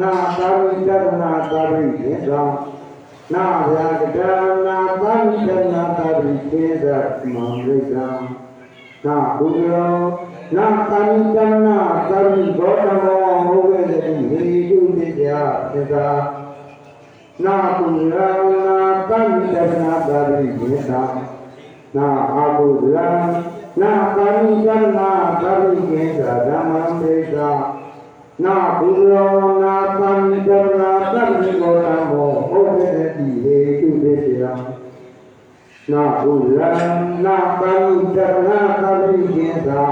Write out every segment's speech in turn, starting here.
နာသာဝိတနာသာဝိဒေသနာဗျာကတနာသံတနာသာဝိဒေသမံဝိကံနာဘုရောနာသံတနာသာဝိဘောဓမောဟောဝေတိဟိတုနိယသစ္စာနာပုရနာသံတနာသာဝိဒေသနာအာဘုရနာသံတနာသာဝိဒေသဓမ္မံဝိကံ နာဘူရောနာသံကရာသံဃောတံဘောဩဝေတိဟေတုတေတိယနာဘူလံနာပံတနာသမိကေသာ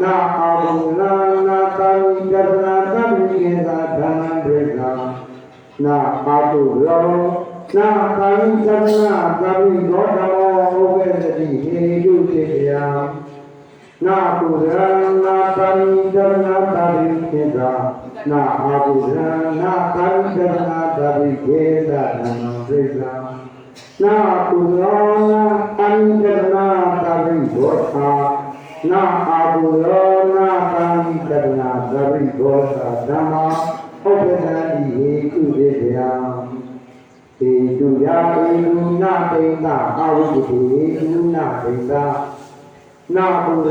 နာအာဘူလံနာသမိကရာသမိကေသာဓမ္မံဒေသာနာအာတုရောနာပံတနာသမိဂောတံဘောဩဝေတိဟေတုတေတိယ နာကုဇရနာသရိဒရနာသရိခေတာနာအာကုဇရနာသရိဒရနာသရိခေတာနာသိစ္စာနာကုဇရနာသရိဒရနာသရိဒောသာနာအာကုဇရနာသရိဒရနာသရိဒောသာဓမ္မာဥပဒနာတိဟေကုဝေဒယံေတုယာေနုနာတေနာအာဝုတေနုနာတေနာ နာဟုရ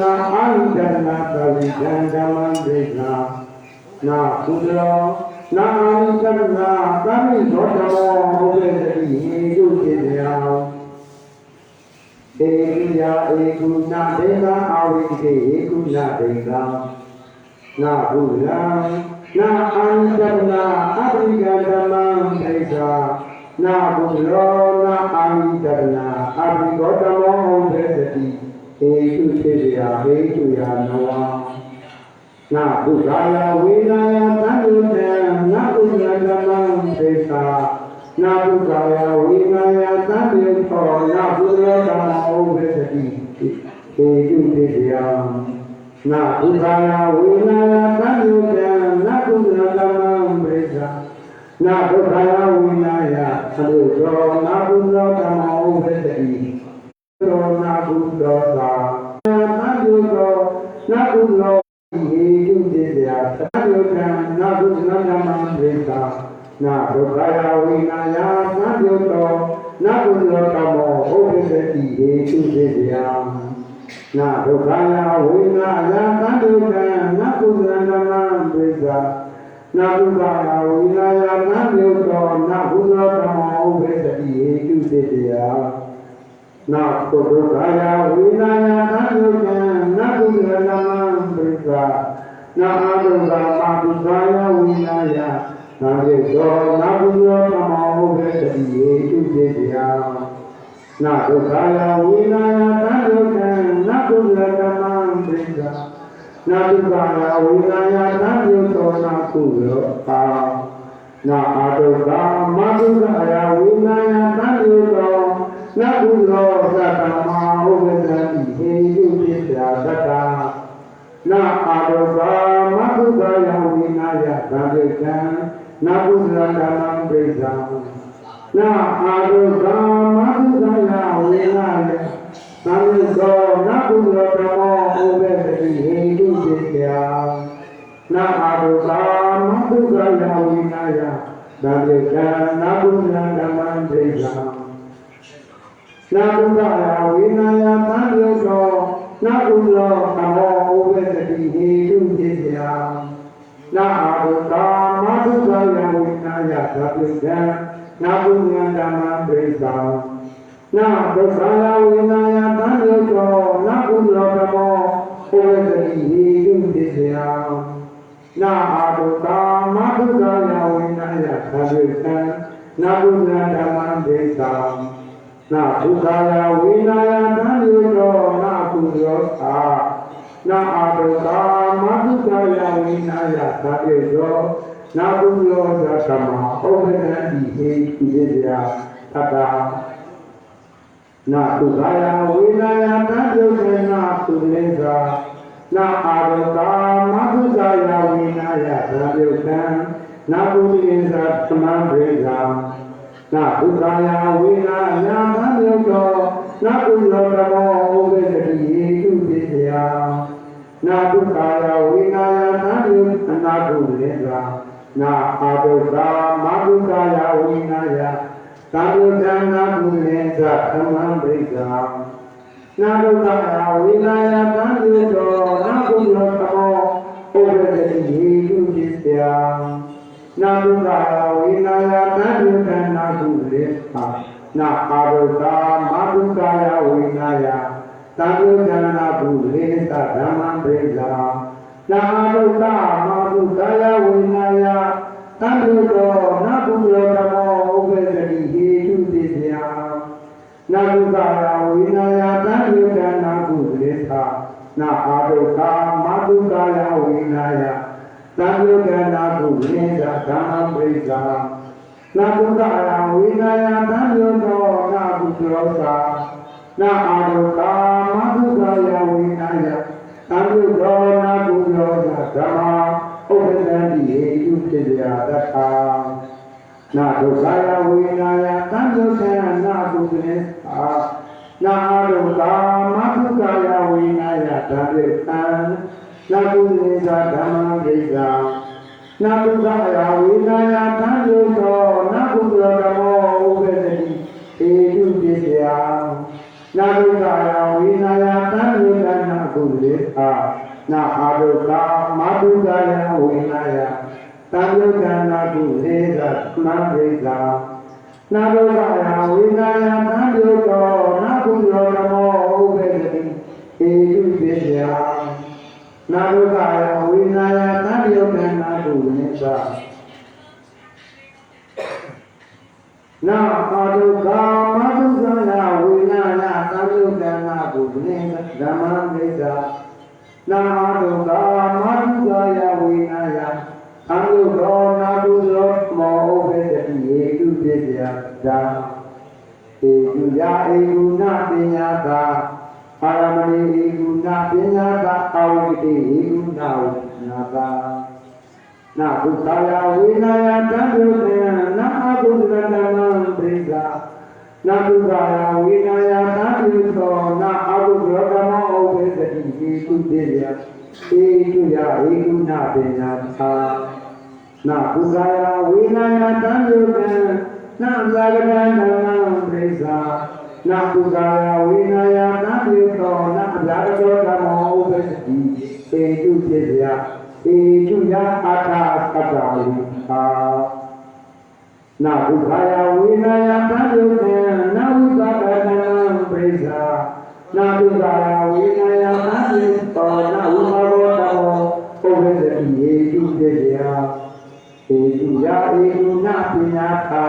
နာအန္တနာကဝိဒံဓမ္မံဒိဋ္ဌာနာသုဒရောနာအန္တနာကမိသောဓမ္မောဘုရေတိယေတုတေယံဧကိယဧကုဏဒေသာအဝိတေဧကုဏဒေသာနာဟုရနာအန္တနာအပရိကဓမ္မံဒိဋ္ဌာနာဘုရောနာအန္တနာအပရိကောဓမ္မောဘုရေ ဒေသတိဧကုသေရာဟေတုယာနဝံနာဘုရားယဝိနာယသံဃုတေနာဘုရားဓမ္မံသေသာနာဘုရားယဝိနာယသံဃုသောနာဘုရားဓမ္မောဝေသတိေတုတေယံနာဘုရားယဝိနာယသံဃုတေနာဘုရားဓမ္မံသေသာနာဘုရားယဝိနာယသံဃုသောနာဘုရားဓမ္မောဝေသတိ သောနာဘုရားသာသံဃုသောနာဘုရားဟေတုတေယသတ္တယကံနာဘုဇနဓမ္မံဒေသာနာဒုက္ခယဝိနာယသံယတောနာဘုဇောတမောဟုတ်ပိသတိဟေတုတေယနာဒုက္ခယဝိနာယသံယကံနာဘုဇနဓမ္မံဒေသာနာဒုက္ခယဝိနာယသံယတောနာဘုဇောတမောဟုတ်ပိသတိဟေတုတေယ နာပုဒ္ဒကာယဝိနာယသံယုကံနာကုလနမံပရိသနာအာဒုက္ခမာပုဇာယဝိနာယနာယေသောနာကုလောသမောဘေတတိယေတုတေယနာဒုက္ခယဝိနာယသံယုကံနာကုလနမံပရိသနာဒုက္ခယဝိနာယသံယုသောနာကုလောအာနာအာဒုက္ခမာပုဇာယဝိနာယသံယုသော နကုလောသတ္တမဟုဝေသတိဟေယုပိစ္ဆာသတ္တနာအာရောဂမကုကယဝိနာယသံဃေကံနာကုသလဓမ္မံပိစ္ဆာနာအာရောဂမကုကယဝိနာယသံဃေကောနာကုလောဓမ္မောဟုဝေသတိဟေယုပိစ္ဆာနာအာရောဂမကုကယဝိနာယသံဃေကံနာကုသလဓမ္မံပိစ္ဆာ နာဘုရားယာဝိနာယသံယုသောနာဘုလောသမောဥပ္ပတတိဟေတုတိယနာအာဘုကာမဘုရားယာဝိနာယသဗ္ဗေကံနာဘုညံဓမ္မံပရိသံနာဘုရားယာဝိနာယသံယုသောနာဘုလောသမောဥပ္ပတတိဟေတုတိယနာအာဘုကာမဘုရားယာဝိနာယသဗ္ဗေကံနာဘုညံဓမ္မံပရိသံ နာဒုက္ခယဝိနာယတံယုသောနာကုယောသာနာအာဒုက္ခမဒုက္ခယဝိနာယသတေသောနာကုယောသသမဩဝေနတိဟေတုယေယသတ္တနာဒုက္ခယဝိနာယတံယုသောနာကုလေသာနာအာဒုက္ခမဒုက္ခယဝိနာယသတေသောနာကုလေသာသမံဘေသာ နာဘုရားယာဝိနာယာမံယောတောနာကုလောကမောဥပ္ပတတိယေတုပိစယနာဘုရားယာဝိနာယာသံယုအနာကုလေသာနာအာဒုသာမဘုရားယာဝိနာယာသံယုတနာကုလေသာသမံပရိက္ခာနာဘုရားယာဝိနာယာသံယုတောနာကုလောကမောဥပ္ပတတိယေတုပိစယ နာဒုက္ခဝိနာယသံဒုက္ခနာကုလေသာနာအာဒုက္ခမဒုက္ခယဝိနာယသံဒုက္ခနာကုလေသာဓမ္မံပိဇာနာအာဒုက္ခမဒုက္ခယဝိနာယသံဒုက္ခနာကုလေဓမ္မောဥပ္ပဒတိဟေတုတိယနာဒုက္ခဝိနာယသံဒုက္ခနာကုလေသာနာအာဒုက္ခမဒုက္ခယဝိနာယ သံဃကနာကုလေသာဓမ္မပရိစ္ဆာနာကုသအာဝိနာယသံဃတောနာကုသောသာနာအာရုကာမကုသယဝိနာယသံဃတောနာကုသောသာဓမ္မဥပ္ပဒံတိဟေတုတေယသတ္ထာနာဒုက္ခယဝိနာယသံဃကနာကုသေသာနာအာရုကာမကုသယဝိနာယသံဃတံ နာကုလေသာဓမ္မဂိသာနာကုသရာဝိနာယသံယုသောနာကုသရဓမ္မောဥပ္ပဒတိဧတုပိစယနာကုသရာဝိနာယသံယုသနာကုလေသာနာအာဒုကာမတုကယဝိနာယသံယုသနာကုလေသာသမဂိသာနာဒုက္ခယာဝိနာယသံယုတောနာကုယောနမောဥပေတိဧတုပိယ နာဒုက္ခယာဝိနာယသံယုတနာကုနိစ္စနာအာဒုက္ခမဒုက္ခယာဝိနာယသံယုတနာကုနိစ္စဓမ္မနိစ္စနာအာဒုက္ခမဒုက္ခယာဝိနာယသံယုတောနာကုယောမောဥပေတိဧတုပိယဒါဧတုယဧကုဏပညာတာအာရမဏေဧကုဏ ပညာတာအာဝိတိဧကုဏဝနာတာနာဒုက္ခယဝိနာယတံဒုတေနာအဘုဒ္ဓဓမ္မံပိဇာနာဒုက္ခယဝိနာယတံဒုသောနာအဘုဒ္ဓဓမ္မံဩဝေသတိဧတုတေယဧတုယဧကုဏပညာတာနာဒုက္ခယဝိနာယတံဒုတေနာဇာဂရဏမံပိဇာ နာဒုက္ခယဝိနာယတံဒုသောနာအဗျာတောဓမ္မောဥပ္ပတ္တိဧတုတေယဧတုယအာထာသတ္တဝိသာနာဒုက္ခယဝိနာယတံဒုတေနာဥပ္ပတ္တနံပိဇာနာဒုက္ခယဝိနာယတံဒုသောနာဥပ္ပဘောဓမ္မောဥပ္ပတ္တိဧတုတေယဧတုယဧကုဏပညာသာ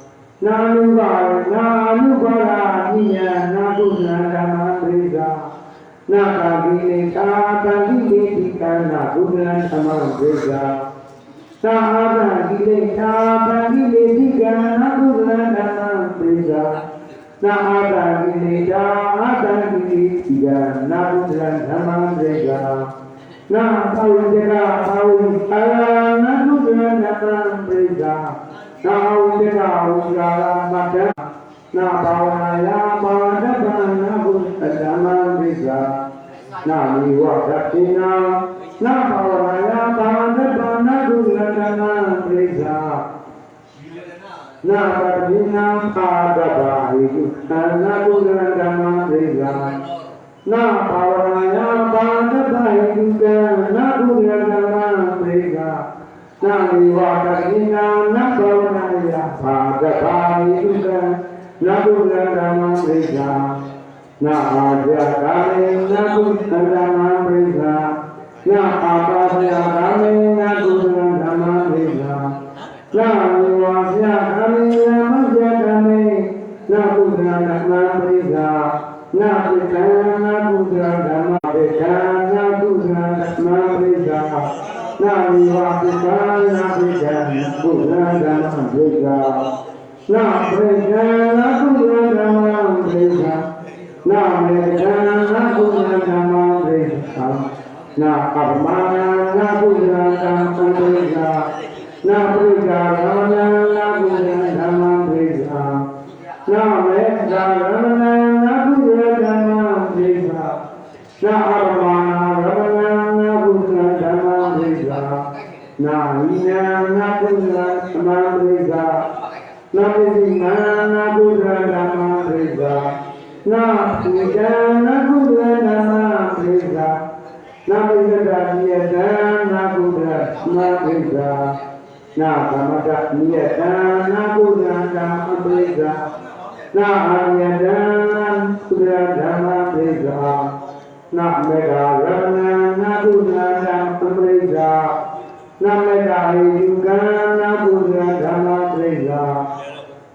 နာဝိဝဝိပါဒနာဝိပါဒဓမ္မဓမ္မနာအဗျာကတဓမ္မသေဇာနာဥပါရိဥပါရဏိယနာကုသရဓမ္မသေဇာနာနုပါရိဥပါရိယနာကုသရဓမ္မဒိဋ္ဌာနာနုပါနာနုပါရိယနာကုသရဓမ္မဒိဋ္ဌာနာကာတိလေကာတံတိလေတိကံနာကုသရဓမ္မဒိဋ္ဌာသာအာတံတိလေကာတံတိလေတိကံနာကုသရဓမ္မဒိဋ္ဌာနာအာတံတိလေကာအာတံတိလေတိကံနာကုသရဓမ္မဒိဋ္ဌာနာပါဝိတကပါဝိအာနာကုသနာနတံပိဇာ နာဝိတကဝိကာရမတ္တနာဘာဝနာယပါဒဗံနာကုသဓမ္မပိဇာနာမိဝဒတိနာနာဘာဝနာယပါဒဗံနာကုသဓမ္မပိဇာနာပတိနာပါဒဗာဟိကုသနာကုသဓမ္မပိဇာနာဘာဝနာယဘာတတ္တိတုကနာကုရကမသေက နာမိဝတကိနာနာဘာဝနာယဘာတတ္တိတုကနာကုရကမသေကနာအာဇာကာမေနာကုရကမသေကနာအာပါဇာကာမေနာကုရကမသေကနာမိဝါဇာကာမေနာမဇ္ဇကာမေနာကုရကမသေကနာပိကံနာကုသရဓမ္မပိကံနာကုသရဓမ္မပိကံနာဝိဝပိကံနာ ပိကံကုသရဓမ္မပိကံနာပိကံနာကုသရဓမ္မပိကံနာမေကံနာကုသရဓမ္မပိကံနာပပမနာကုသရဓမ္မပိကံနာပိကံနာနာကုသရဓမ္မပိကံနာ ကုသရဓမ္မဒေသာနာပိမာနာကုသရဓမ္မဒေသာနာပိကံနာကုသရဓမ္မဒေသာနာပိကတာနိယတံနာကုသရဓမ္မဒေသာနာသမတနိယတံနာကုသရဓမ္မဒေသာနာအာယတံသုရဓမ္မပိဇာနာမေဃရဏနာကုသနာဓမ္မပိဇာနာမေဃဟိ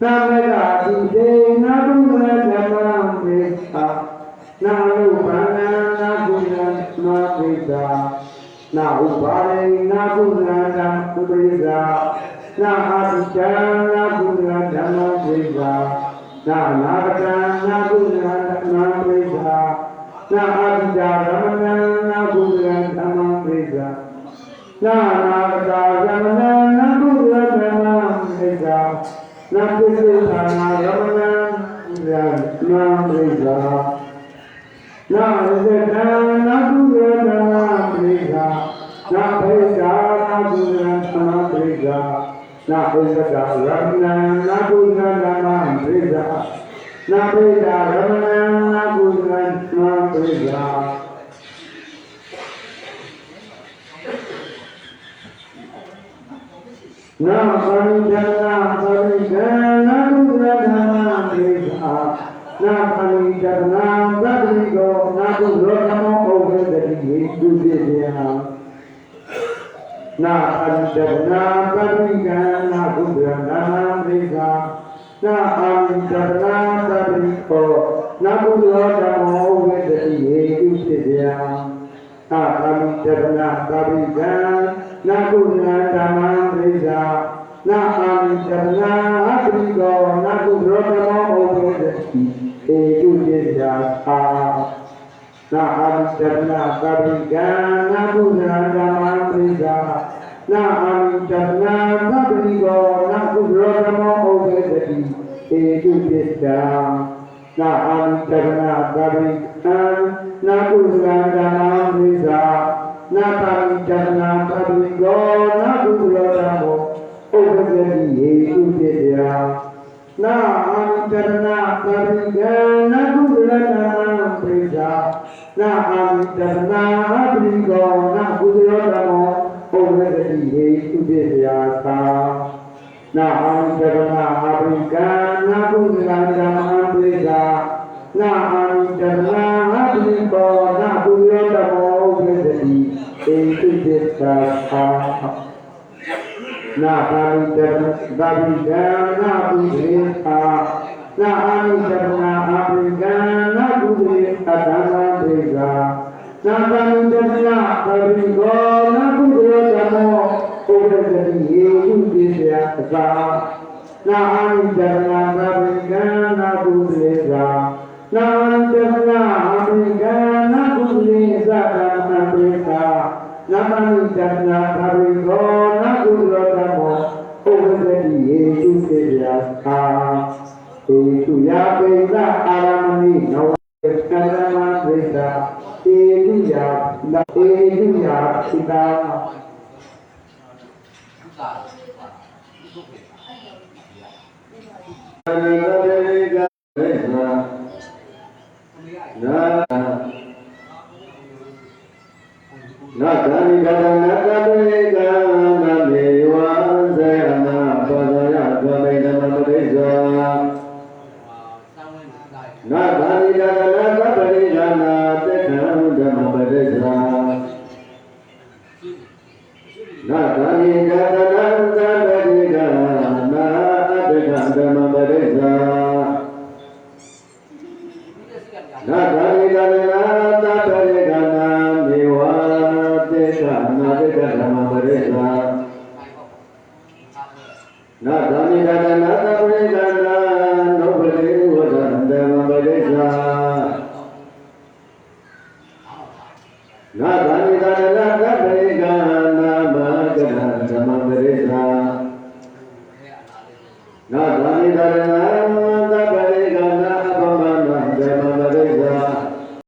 နာမေဃတိတေနာကုသဓမ္မပိဇာနာနုဘာနနာကုသဓမ္မပိဇာနာဥပါရိနာကုသဓမ္မပိဇာနာအာတိတံနာကုသဓမ္မပိဇာနာနာကတံနာကုသနာနာပိစ္ဆာနာအာတိတာရမဏံနာကုသနာဓမ္မပိစ္ဆာနာနာကတာရမဏံနာကုသနာဓမ္မပိစ္ဆာနာပိစိသာနာရမဏံယာနာပိသာနာရဇတနာကုရတနာပိသာနာပိသာနာကုရတနာပိသာနာပိသကရမဏံနာကုရတနာပိသာနာပိသာရမဏံနာကုရတနာပိသာနာပရိဒနာ ပရိဒနာကုသလဓမ္မပိသာနာပရိဒနာသတ္တိကောနာကုလောဓမ္မောဩဝေတတိဟိတုပိယနာပရိဒနာပရိကံနာကုသလဓမ္မပိသာနာအရိဒနာသတ္တိကောနာကုလောဓမ္မောဩဝေတတိဟိတုပိယသာသမိတရဏသာရိကံနာကုဏဓမ္မံပရိသနာအာမိတရဏအပရိကောနာကုရောဓမောဩဝေတိဧတုတိယသာနာအာမိတရဏသာရိကံနာကုဏဓမ္မံပရိသ နာအာမိတရဏသပရိကောနာကုရောဓမောဩဝေတိဧတုတိယနာအာမိတရဏသာရိကံနာကုသလဓ နာပပိကံနာကုသလဓမ္မံဝိဇာနာအာမိတနာပပိကောနာကုသလဓမ္မော ဥပဒတိယေတုတေယသာနာအာမိတနာပပိကံနာကုသလဓမ္မံဝိဇာနာအာမိတနာဟတိဘောနာပုယောတမောဝိသတိဧတိတ္တာသာနာအာမိတနာဗာမိကံနာပုရိသာနာအာမိတနာအာမိကံနာပုရိသတ္တနာဒေဇာနာပါမိတနာပရိဘောနာပုယောတမောဝိသတိဧတုပိစယသာနာဟံတရဏသဗ္ဗေကံနာကုသေသာနာဟံတရဏအမိကံနာကုသေသတ္တမပေသာနာမနိတရဏသဗ္ဗေကောနာကုလောကမောဥပဒတိယေတုသေယသာဧ တုယပေသအာရမဏိနောကံဓမ္မသေသာဧတုယလာဧတုယသိတာနာတေကဝိသနာနာသနိကရဏကတေ ဓမ္